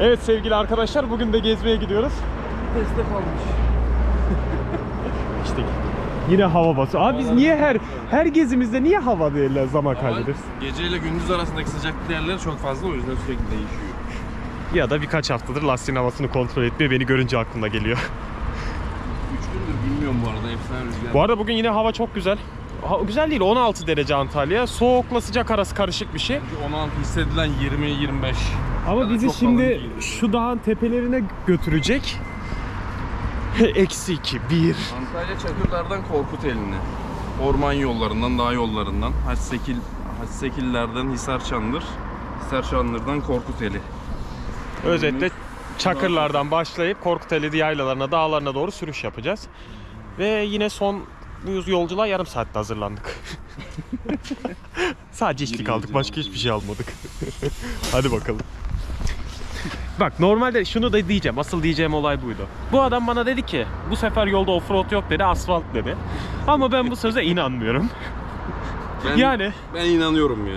Evet sevgili arkadaşlar bugün de gezmeye gidiyoruz. Teste kalmış. İşte yine hava basıyor. Abi biz niye her her gezimizde niye hava değiller zaman kaybederiz? Gece ile gündüz arasındaki sıcaklık değerleri çok fazla o yüzden sürekli değişiyor. Ya da birkaç haftadır lastiğin havasını kontrol etmiyor. Beni görünce aklına geliyor. 3 gündür bilmiyorum bu arada efsane rüzgar. Bu arada bugün yine hava çok güzel. Ha, güzel değil 16 derece Antalya. Soğukla sıcak arası karışık bir şey. 16 hissedilen 20-25. Ama bizi şimdi şu dağın tepelerine götürecek. Eksi 2, 1. Antalya Çakırlar'dan Korkut eline. Orman yollarından, dağ yollarından. Haçsekil, Haçsekillerden Hisar Çandır. Hisar Çandır'dan Korkuteli. Özetle Çakırlardan başlayıp Korkuteli yaylalarına, dağlarına doğru sürüş yapacağız. Ve yine son bu yolculuğa yarım saatte hazırlandık. Sadece içtik Bir aldık, başka hiçbir şey almadık. Hadi bakalım. Bak normalde şunu da diyeceğim. Asıl diyeceğim olay buydu. Bu adam bana dedi ki bu sefer yolda offroad yok dedi, asfalt dedi. Ama ben bu söze inanmıyorum. Ben, Yani Ben inanıyorum ya.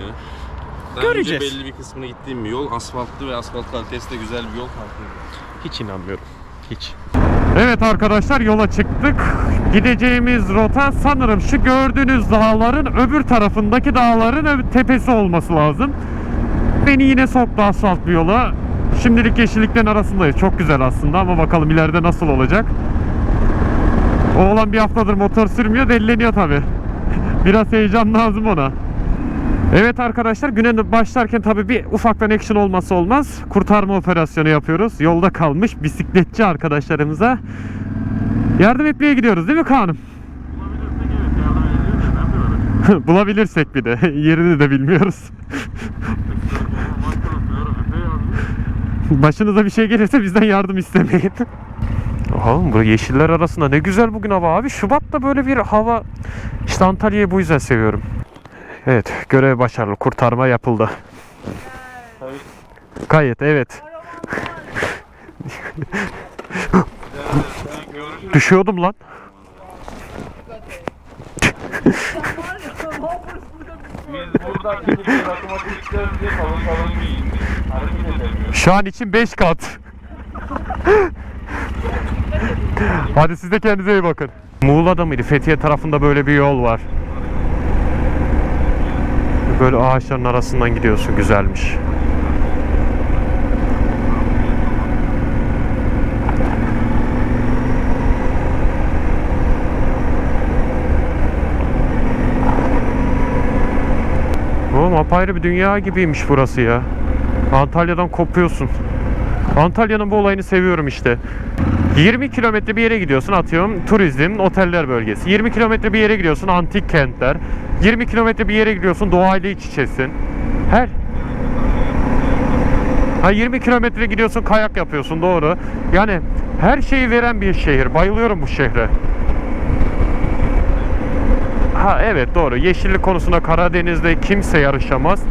Daha Göreceğiz. Önce belli bir kısmını gittiğim bir yol. Asfaltlı ve asfalt kalitesi de güzel bir yol. farklı. Hiç inanmıyorum. Hiç. Evet arkadaşlar yola çıktık. Gideceğimiz rota sanırım şu gördüğünüz dağların öbür tarafındaki dağların öbür tepesi olması lazım. Beni yine soktu asfalt bir yola. Şimdilik yeşilliklerin arasındayız. Çok güzel aslında ama bakalım ileride nasıl olacak. Oğlan bir haftadır motor sürmüyor delleniyor tabi. Biraz heyecan lazım ona. Evet arkadaşlar güne başlarken tabii bir ufaktan action olması olmaz. Kurtarma operasyonu yapıyoruz. Yolda kalmış bisikletçi arkadaşlarımıza yardım etmeye gidiyoruz değil mi Kaan'ım? Bulabilirsek bir de. Yerini de bilmiyoruz. Başınıza bir şey gelirse bizden yardım istemeyin. Oğlum bu yeşiller arasında ne güzel bugün hava abi. Şubat'ta böyle bir hava. İşte Antalya'yı bu yüzden seviyorum. Evet, görev başarılı. Kurtarma yapıldı. Kayıt, evet. Düşüyordum lan. Biz burada gidip diye kalın kalın giyindik. Şu an için 5 kat. Hadi siz de kendinize iyi bakın. Muğla'da mıydı? Fethiye tarafında böyle bir yol var. Böyle ağaçların arasından gidiyorsun. Güzelmiş. Oğlum apayrı bir dünya gibiymiş burası ya. Antalya'dan kopuyorsun. Antalya'nın bu olayını seviyorum işte. 20 kilometre bir yere gidiyorsun atıyorum turizm, oteller bölgesi. 20 kilometre bir yere gidiyorsun antik kentler. 20 kilometre bir yere gidiyorsun doğayla iç içesin. Her Ha 20 kilometre gidiyorsun kayak yapıyorsun doğru. Yani her şeyi veren bir şehir. Bayılıyorum bu şehre. Ha evet doğru. Yeşillik konusunda Karadeniz'de kimse yarışamaz.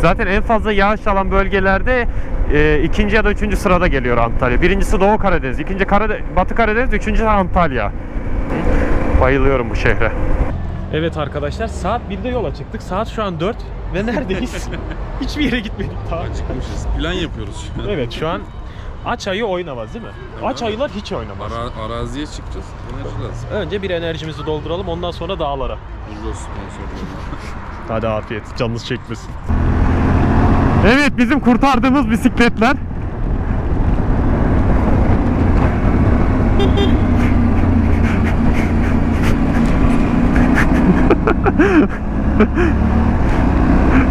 Zaten en fazla yağış alan bölgelerde e, ikinci ya da üçüncü sırada geliyor Antalya. Birincisi Doğu Karadeniz, ikinci Karade Batı Karadeniz, üçüncü Antalya. Bayılıyorum bu şehre. Evet arkadaşlar saat 1'de yola çıktık. Saat şu an 4 ve neredeyiz? Hiçbir yere gitmedik daha. Çıkmışız. Plan yapıyoruz şu an. Evet şu an aç ayı oynamaz değil mi? Aç ayılar hiç oynamaz. Ara, araziye çıkacağız. Enerji lazım. Önce bir enerjimizi dolduralım ondan sonra dağlara. Burgos sponsorluğunda. Hadi afiyet. Canınız çekmesin. Evet bizim kurtardığımız bisikletler.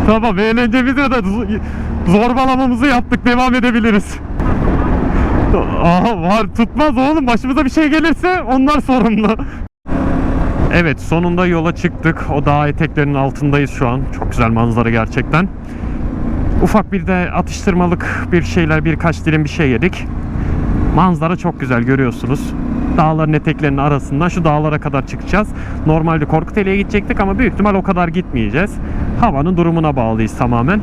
tamam eğlencemizi de zorbalamamızı yaptık. Devam edebiliriz. Aha var tutmaz oğlum. Başımıza bir şey gelirse onlar sorumlu. Evet sonunda yola çıktık. O dağ eteklerinin altındayız şu an. Çok güzel manzara gerçekten. Ufak bir de atıştırmalık bir şeyler birkaç dilim bir şey yedik. Manzara çok güzel görüyorsunuz. Dağların eteklerinin arasından şu dağlara kadar çıkacağız. Normalde Korkuteli'ye gidecektik ama büyük ihtimal o kadar gitmeyeceğiz. Havanın durumuna bağlıyız tamamen.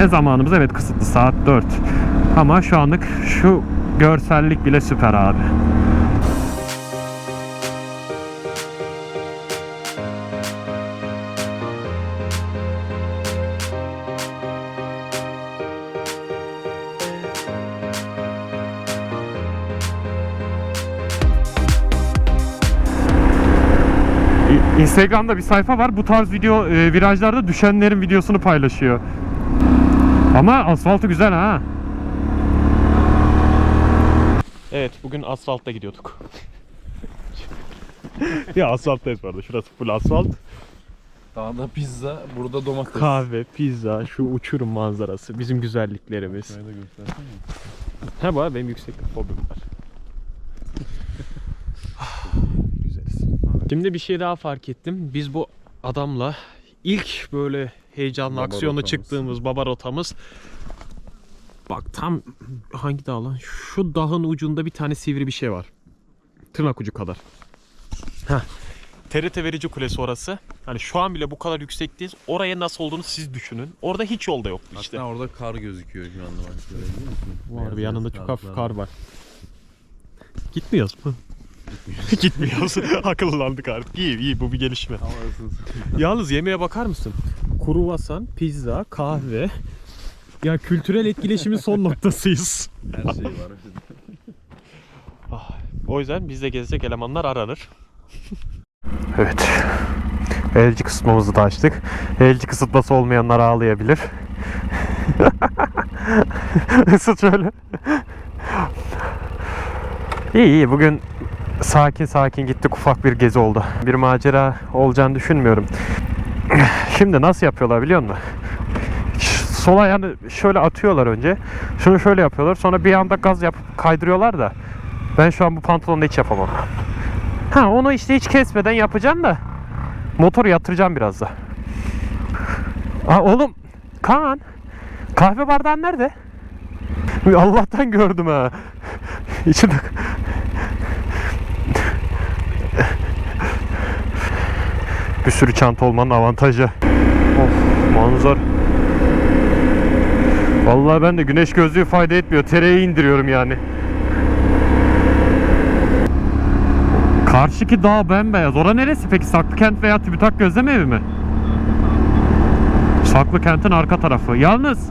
E zamanımız evet kısıtlı saat 4. Ama şu anlık şu görsellik bile süper abi. Instagram'da bir sayfa var. Bu tarz video e, virajlarda düşenlerin videosunu paylaşıyor. Ama asfaltı güzel ha. Evet bugün asfaltta gidiyorduk. ya asfalttayız arada. Şurası full asfalt. Dağda pizza, burada domates. Kahve, pizza, şu uçurum manzarası. Bizim güzelliklerimiz. Şurayı da göstersene. Ha bu arada benim yükseklik fobim var. Şimdi bir şey daha fark ettim. Biz bu adamla ilk böyle heyecanlı Baba aksiyonu rotamız. çıktığımız baba rotamız Bak tam hangi dağ lan? Şu dağın ucunda bir tane sivri bir şey var. Tırnak ucu kadar. Heh. TRT verici kulesi orası. Hani şu an bile bu kadar yüksekteyiz. Oraya nasıl olduğunu siz düşünün. Orada hiç yolda yoktu işte. Hatta orada kar gözüküyor şu anda bak? Var bir yanında çok hafif kar var. Gitmiyoruz mu? Gitmiyoruz. Akıllandık artık. İyi iyi bu bir gelişme. Yalnız yemeğe bakar mısın? Kruvasan, pizza, kahve. Ya kültürel etkileşimin son noktasıyız. Her şey var. Ah, O yüzden bizde gezecek elemanlar aranır. Evet. Elci kısıtmamızı da açtık. Elci kısıtması olmayanlar ağlayabilir. Isıt şöyle. İyi iyi bugün sakin sakin gittik ufak bir gezi oldu. Bir macera olacağını düşünmüyorum. Şimdi nasıl yapıyorlar biliyor musun? Ş- Sol ayağını şöyle atıyorlar önce. Şunu şöyle yapıyorlar. Sonra bir anda gaz yapıp kaydırıyorlar da. Ben şu an bu pantolonda hiç yapamam. Ha onu işte hiç kesmeden yapacağım da. Motoru yatıracağım biraz da. Aa oğlum Kaan kahve bardağın nerede? Allah'tan gördüm ha. İçinde bir sürü çanta olmanın avantajı. Of manzar. Vallahi ben de güneş gözlüğü fayda etmiyor. Tereyi indiriyorum yani. Karşıki dağ bembeyaz. Ora neresi peki? Saklıkent veya TÜBİTAK gözleme evi mi? Saklıkent'in arka tarafı. Yalnız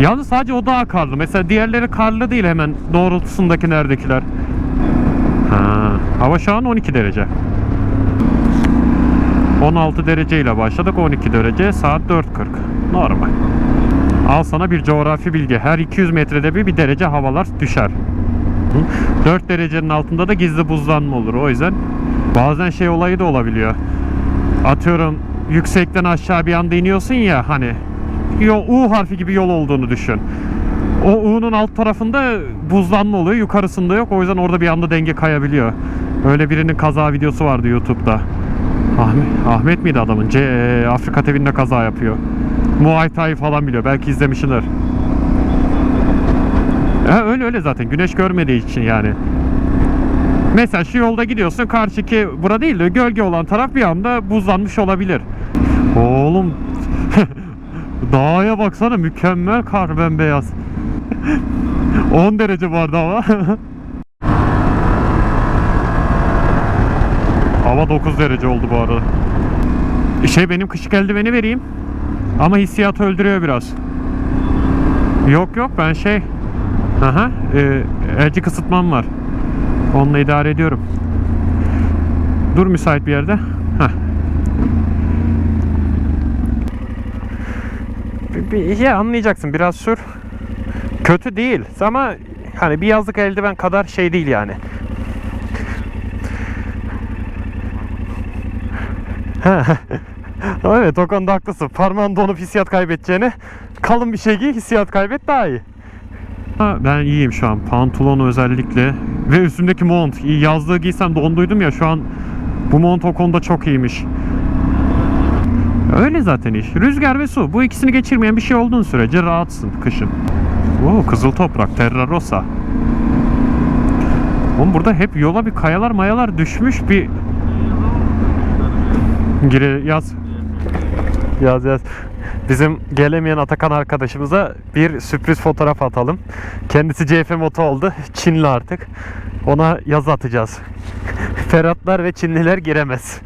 Yalnız sadece o dağ karlı. Mesela diğerleri karlı değil hemen doğrultusundaki neredekiler. Ha, hava şu an 12 derece. 16 derece ile başladık 12 derece saat 4.40 normal. Al sana bir coğrafi bilgi. Her 200 metrede bir bir derece havalar düşer. 4 derecenin altında da gizli buzlanma olur. O yüzden bazen şey olayı da olabiliyor. Atıyorum yüksekten aşağı bir anda iniyorsun ya hani U harfi gibi yol olduğunu düşün. O U'nun alt tarafında buzlanma oluyor. Yukarısında yok. O yüzden orada bir anda denge kayabiliyor. Öyle birinin kaza videosu vardı YouTube'da. Ahmet, Ahmet miydi adamın? C, Afrika TV'nde kaza yapıyor. Muay Thai falan biliyor. Belki izlemişsindir. Ha, öyle öyle zaten. Güneş görmediği için yani. Mesela şu yolda gidiyorsun. Karşıki bura değil de gölge olan taraf bir anda buzlanmış olabilir. Oğlum Dağa baksana mükemmel kar bembeyaz. 10 derece vardı hava. hava 9 derece oldu bu arada. Şey benim kışık eldiveni vereyim. Ama hissiyat öldürüyor biraz. Yok yok ben şey Aha, e, elci kısıtmam var. Onunla idare ediyorum. Dur müsait bir yerde. Heh. Bir, bir şey anlayacaksın biraz sür. Kötü değil ama hani bir yazlık eldiven kadar şey değil yani. Evet o konuda haklısın. Parmağın donup hissiyat kaybedeceğine kalın bir şey giy hissiyat kaybet daha iyi. Ben iyiyim şu an. Pantolon özellikle. Ve üstümdeki mont. Yazlığı giysem donduydum ya şu an bu mont o konuda çok iyiymiş. Öyle zaten iş. Rüzgar ve su. Bu ikisini geçirmeyen bir şey olduğun sürece rahatsın kışın. Oo, kızıl toprak. Terra Rosa. Oğlum burada hep yola bir kayalar mayalar düşmüş bir... Gire yaz. Yaz yaz. Bizim gelemeyen Atakan arkadaşımıza bir sürpriz fotoğraf atalım. Kendisi CF Moto oldu. Çinli artık. Ona yaz atacağız. Ferhatlar ve Çinliler giremez.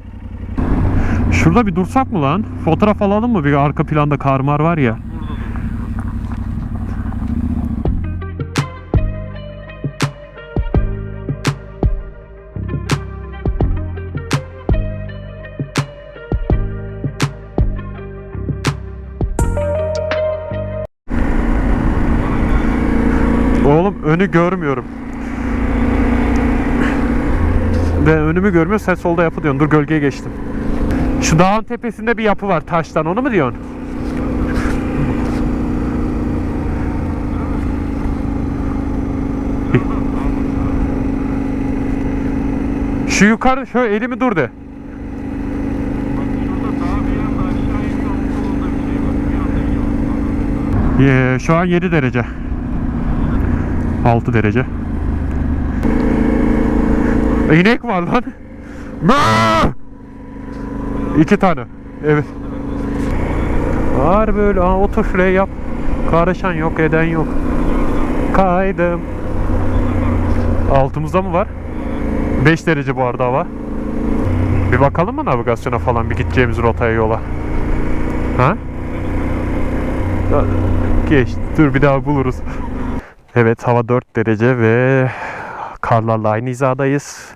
Şurada bir dursak mı lan? Fotoğraf alalım mı? Bir arka planda karmar var ya. Önü görmüyorum. Ve önümü görmüyor sen solda yapı diyorsun. Dur gölgeye geçtim. Şu dağın tepesinde bir yapı var taştan onu mu diyorsun? Şu yukarı şöyle elimi dur de. Ee, şu an 7 derece. 6 derece. İnek var lan. İki tane. Evet. Var böyle. Aa, otur şuraya yap. Karışan yok, eden yok. Kaydım. Altımızda mı var? 5 derece bu arada hava. Bir bakalım mı navigasyona falan bir gideceğimiz rotaya yola. Ha? Geç. Dur bir daha buluruz. Evet hava 4 derece ve karlarla aynı hizadayız.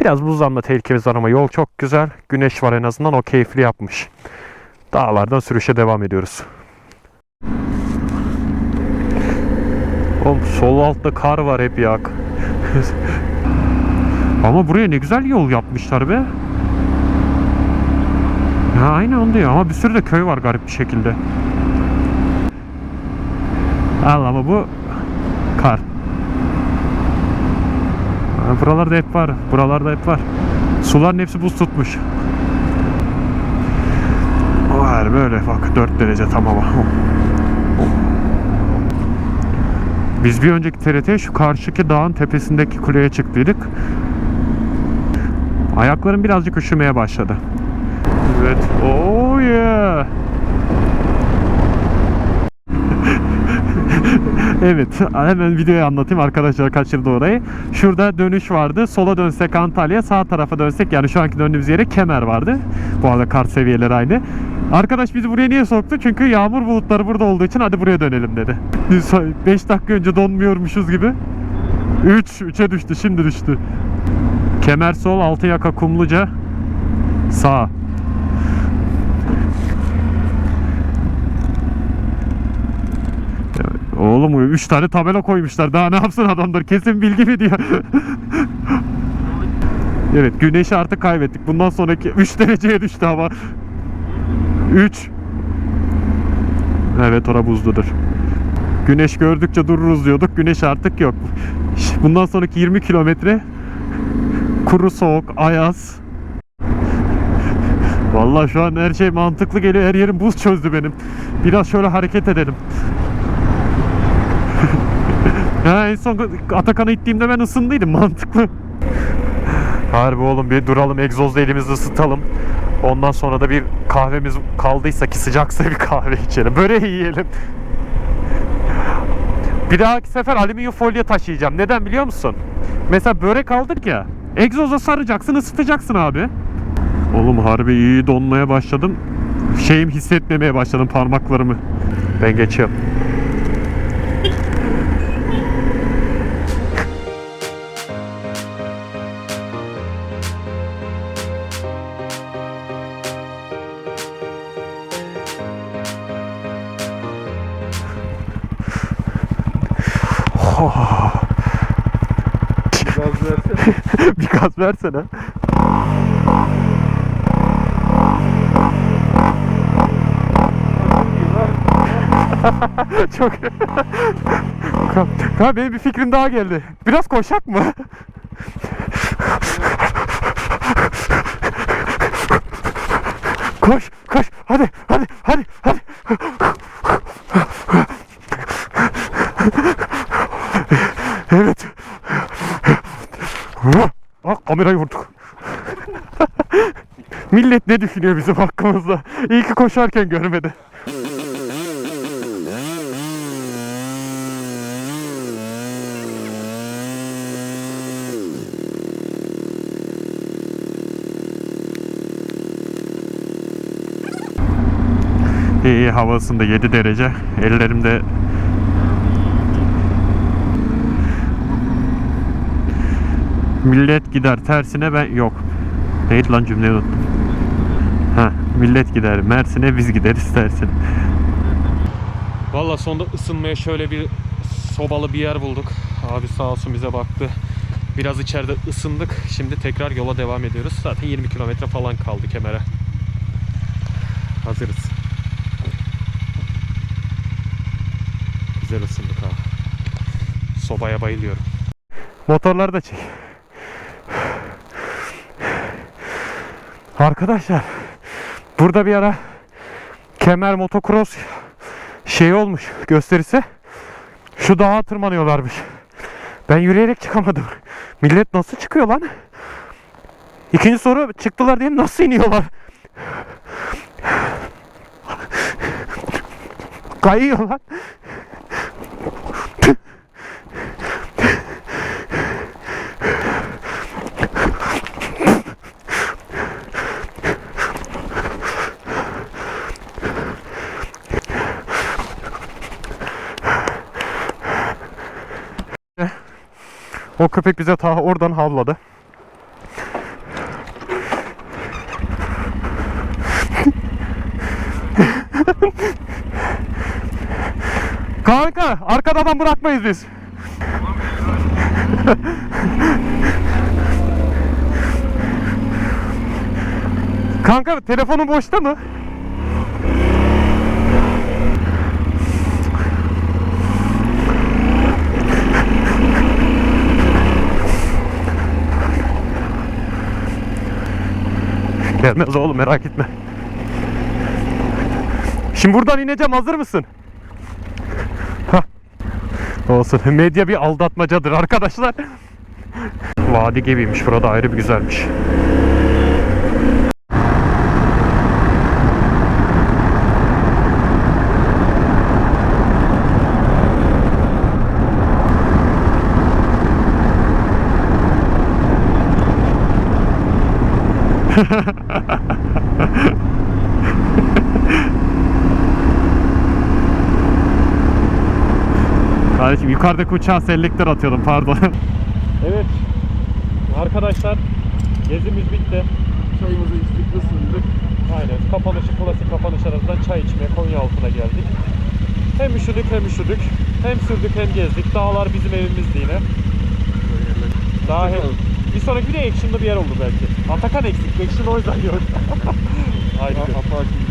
Biraz buzlanma tehlikemiz var ama yol çok güzel. Güneş var en azından o keyifli yapmış. Dağlardan sürüşe devam ediyoruz. Oğlum sol altta kar var hep ya. ama buraya ne güzel yol yapmışlar be. Ya aynı onu diyor ama bir sürü de köy var garip bir şekilde. Al ama bu kar. Ha, Buralarda hep var. Buralarda hep var. Suların hepsi buz tutmuş. Var böyle bak 4 derece tamam. Biz bir önceki TRT şu karşıki dağın tepesindeki kuleye çıktıydık. Ayaklarım birazcık üşümeye başladı. Evet. Oh yeah. Evet hemen videoyu anlatayım arkadaşlar kaçırdı orayı. Şurada dönüş vardı. Sola dönsek Antalya, sağ tarafa dönsek yani şu anki döndüğümüz yere Kemer vardı. Bu arada kar seviyeleri aynı. Arkadaş bizi buraya niye soktu? Çünkü yağmur bulutları burada olduğu için hadi buraya dönelim dedi. Biz 5 dakika önce donmuyormuşuz gibi. 3, 3'e düştü şimdi düştü. Kemer sol, altı yaka kumluca sağ. Oğlum 3 tane tabela koymuşlar. Daha ne yapsın adamlar? Kesin bilgi mi diyor. evet güneşi artık kaybettik. Bundan sonraki 3 dereceye düştü hava. 3 Evet ora buzludur. Güneş gördükçe dururuz diyorduk. Güneş artık yok. Bundan sonraki 20 kilometre kuru soğuk, ayaz. Vallahi şu an her şey mantıklı geliyor. Her yerim buz çözdü benim. Biraz şöyle hareket edelim. Ha, en son Atakan'ı ittiğimde ben ısındıydım mantıklı. Harbi oğlum bir duralım egzozla elimizi ısıtalım. Ondan sonra da bir kahvemiz kaldıysa ki sıcaksa bir kahve içelim. Böreği yiyelim. Bir dahaki sefer alüminyum folyo taşıyacağım. Neden biliyor musun? Mesela börek aldık ya. Egzoza saracaksın ısıtacaksın abi. Oğlum harbi iyi donmaya başladım. Şeyim hissetmemeye başladım parmaklarımı. Ben geçiyorum. Gaz versene. bir gaz versene. Çok. Kanka benim bir fikrim daha geldi. Biraz koşak mı? koş, koş. Hadi, hadi, hadi, hadi. Ah kamerayı vurduk. Millet ne düşünüyor bizim hakkımızda? İyi ki koşarken görmedi. İyi, havasında 7 derece. Ellerimde Millet gider tersine ben yok. Neydi lan cümleyi unuttum. Ha, millet gider Mersin'e biz gideriz tersine. Valla sonunda ısınmaya şöyle bir sobalı bir yer bulduk. Abi sağ olsun bize baktı. Biraz içeride ısındık. Şimdi tekrar yola devam ediyoruz. Zaten 20 kilometre falan kaldı kemere. Hazırız. Güzel ısındık ha. Sobaya bayılıyorum. Motorları da çek. Arkadaşlar burada bir ara kemer motocross şey olmuş gösterisi. Şu dağa tırmanıyorlarmış. Ben yürüyerek çıkamadım. Millet nasıl çıkıyor lan? İkinci soru çıktılar diye nasıl iniyorlar? Kayıyor O köpek bize ta oradan havladı. Kanka arkada adam bırakmayız biz. Kanka telefonun boşta mı? Gelmez oğlum merak etme. Şimdi buradan ineceğim hazır mısın? Olsun. Medya bir aldatmacadır arkadaşlar. Vadi gibiymiş burada ayrı bir güzelmiş. Kardeşim yukarıdaki uçağa selektör atıyordum pardon. evet. Arkadaşlar gezimiz bitti. Çayımızı içtik, ısındık. Aynen. Kapanışı, klasik kapanış arasından çay içmeye Konya altına geldik. Hem üşüdük hem üşüdük. Hem sürdük hem gezdik. Dağlar bizim evimizdi yine. Daha hem... Bir sonraki de action'lı bir yer oldu belki. Atakan eksik. Action o yüzden yok. Aynen. Apache